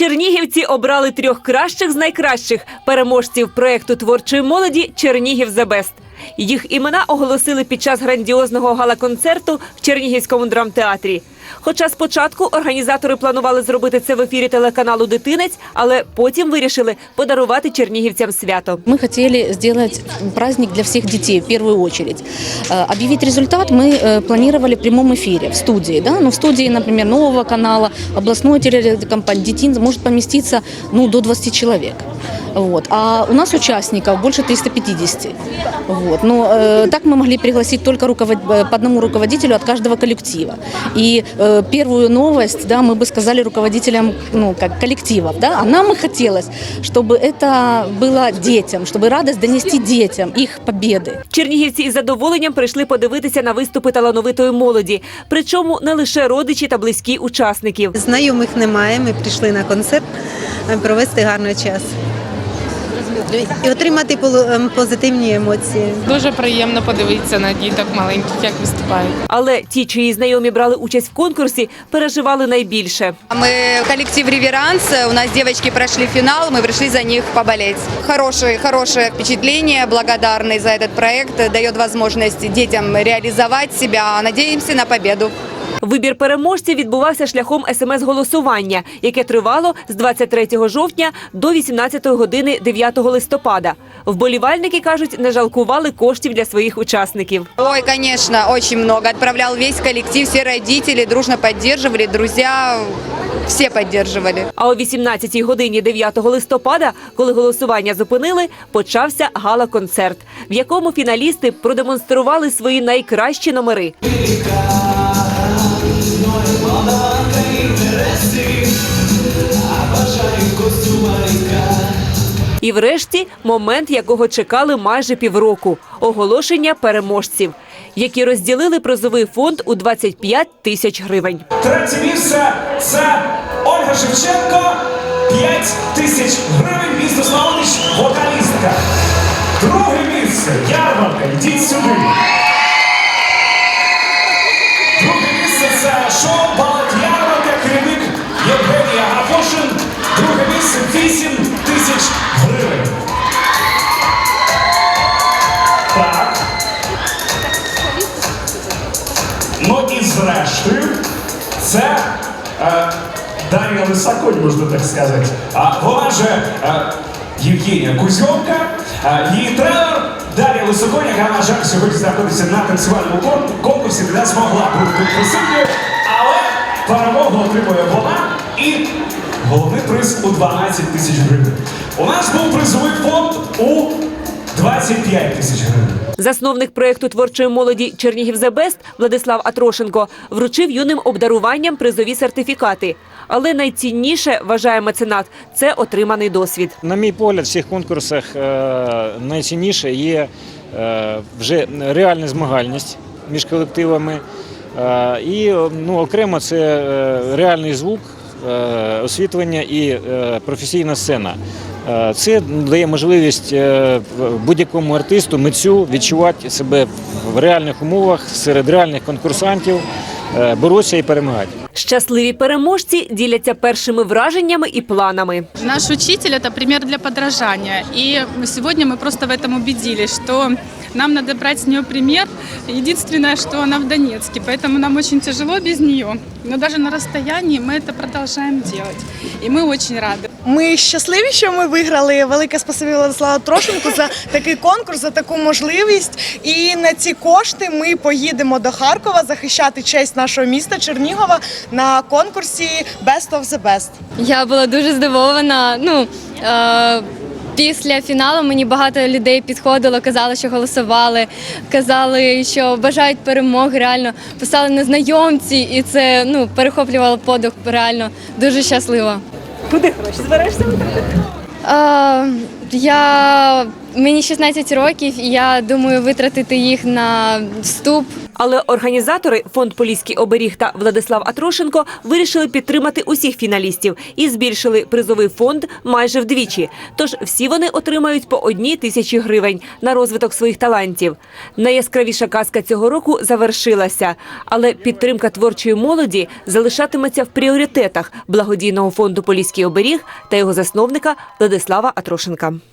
Чернігівці обрали трьох кращих з найкращих переможців проекту творчої молоді Чернігів за Бест. Їх імена оголосили під час грандіозного гала-концерту в Чернігівському драмтеатрі. Хоча спочатку організатори планували зробити це в ефірі телеканалу Дитинець, але потім вирішили подарувати чернігівцям свято. Мы хотели сделать праздник для всех детей в первую очередь. Э, Объявить результат мы э, планировали в прямом эфире, в студии. Да? Ну, в студии, например, нового канала, областной телерадиокомпании «Детин» может поместиться ну, до 20 человек. Вот. А у нас участников больше 350. Вот. Но э, так мы могли пригласить только руковод- э, по одному руководителю от каждого коллектива. И э, первую новость да, мы бы сказали руководителям ну, как коллективов. Да? А нам и хотелось, чтобы это было детям, чтобы радость донести детям их победы. Чернігівці із задоволенням прийшли подивитися на виступи талановитої молоді, причому не лише родичі та близькі учасників. Знайомих немає. Ми прийшли на концерт е, провести гарний час і отримати полу- ем, позитивні емоції. Дуже приємно подивитися на діток маленьких, як виступають. Але ті, чиї знайомі брали участь в конкурсі, переживали найбільше. Мы коллектив «Реверанс», у нас девочки прошли финал, мы пришли за них поболеть. Хорошее, хорошее впечатление, благодарный за этот проект, дает возможность детям реализовать себя. Надеемся на победу. Вибір переможців відбувався шляхом смс-голосування, яке тривало з 23 жовтня до 18 години 9 листопада. Вболівальники кажуть, не жалкували коштів для своїх учасників. Ой, конечно, очень много. Отправлял весь коллектив, все родители дружно поддерживали, друзья все поддерживали. А о 18 годині 9 листопада, коли голосування зупинили, почався гала-концерт, в якому фіналісти продемонстрували свої найкращі номери. І врешті момент, якого чекали майже півроку оголошення переможців, які розділили призовий фонд у 25 тисяч гривень. Третє місце це Ольга Шевченко. 5 тисяч гривень. Місто Славутич, вокалістка. Друге місце. Ярмарка. Йдіть сюди. 8 тисяч гривень. Так. Ну і зрештою, це е, Дар'я Лисаконь, можна так сказати. А вона же е, Євгенія Кузьовка, е, її тренер Дар'я Лисаконь, яка, на жаль, сьогодні знаходиться на танцювальному кон- конкурсі, не змогла бути присутньою, але перемогу отримує вона і головний приз у 12 тисяч гривень. У нас був призовий фонд у 25 тисяч гривень. Засновник проєкту творчої молоді Чернігів Best Владислав Атрошенко вручив юним обдаруванням призові сертифікати. Але найцінніше вважає меценат це отриманий досвід. На мій погляд, в цих конкурсах е, найцінніше є е, вже реальна змагальність між колективами. Е, І ну, окремо це реальний звук, освітлення і е, професійна сцена. Е, Це дає можливість е, будь-якому артисту, митцю відчувати себе в реальних умовах серед реальних конкурсантів, е, боротися і перемагати. Щасливі переможці діляться першими враженнями і планами. Наш учитель – это пример для подражания. И сегодня мы просто в этом убедились, что нам надо брать с нее пример. Единственное, что она в Донецке, поэтому нам очень тяжело без нее. Но даже на расстоянии мы это продолжаем делать. И мы очень рады. Ми щасливі, що ми виграли. Велике спасибі Владиславу Трошенку за такий конкурс, за таку можливість. І на ці кошти ми поїдемо до Харкова захищати честь нашого міста Чернігова на конкурсі Best of the Best. Я була дуже здивована. Ну е, після фіналу мені багато людей підходило, казали, що голосували, казали, що бажають перемоги. Реально писали незнайомці, і це ну перехоплювало подих. Реально дуже щаслива. Куди гроші зберешся? Я мені 16 років, і я думаю витратити їх на вступ. Але організатори фонд Поліський оберіг та Владислав Атрошенко вирішили підтримати усіх фіналістів і збільшили призовий фонд майже вдвічі. Тож всі вони отримають по одній тисячі гривень на розвиток своїх талантів. Найяскравіша казка цього року завершилася, але підтримка творчої молоді залишатиметься в пріоритетах благодійного фонду Поліський оберіг та його засновника Владислава Атрошенка.